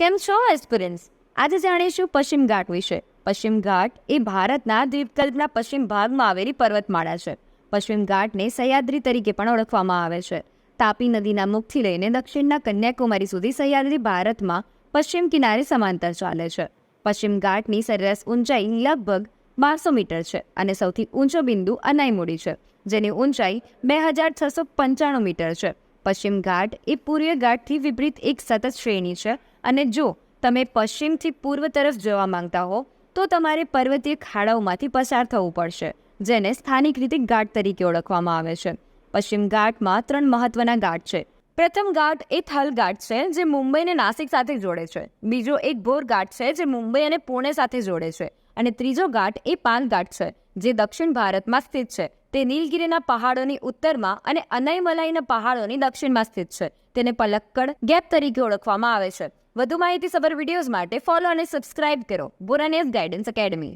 કેમ છો એસ્પિરન્સ આજે જાણીશું પશ્ચિમ ઘાટ વિશે. પશ્ચિમ ઘાટ એ ભારતના દ્વીપકલ્પના પશ્ચિમ ભાગમાં આવેલી પર્વતમાળા છે. પશ્ચિમ ઘાટને સહ્યાદ્રી તરીકે પણ ઓળખવામાં આવે છે. તાપી નદીના મુખથી લઈને દક્ષિણના કન્યાકુમારી સુધી સહ્યાદ્રી ભારતમાં પશ્ચિમ કિનારે સમાંતર ચાલે છે. પશ્ચિમ ઘાટની સરેરાશ ઊંચાઈ લગભગ બારસો મીટર છે અને સૌથી ઊંચો બિંદુ અનાઈમુડી છે, જેની ઊંચાઈ બે હજાર છસો પંચાણું મીટર છે. પશ્ચિમ ઘાટ એ પૂર્વીય ઘાટથી વિપરીત એક સતત શ્રેણી છે. અને જો તમે પશ્ચિમથી પૂર્વ તરફ જવા માંગતા હો, તો તમારે પર્વતીય ખાડાઓમાંથી પસાર થવું પડશે, જેને સ્થાનિક રીતે ઘાટ તરીકે ઓળખવામાં આવે છે. પશ્ચિમ ઘાટમાં ત્રણ મહત્વના ઘાટ છે. પ્રથમ ઘાટ એ થલ ઘાટ છે, જે મુંબઈને નાસિક સાથે જોડે છે. બીજો એક ભોર ઘાટ છે, જે મુંબઈ અને પુણે સાથે જોડે છે. અને ત્રીજો ઘાટ એ પાન ઘાટ છે, જે દક્ષિણ ભારતમાં સ્થિત છે. તે નીલગિરીના પહાડોની ઉત્તરમાં અને અનાઈમલાઈના પહાડોની દક્ષિણમાં સ્થિત છે. તેને પલક્કડ ગેપ તરીકે ઓળખવામાં આવે છે. વધુ માહિતી સબર વિડીયોઝ માટે ફોલો અને સબસ્ક્રાઇબ કરો. બોરાનેસ ગાઈડન્સ એકેડમી.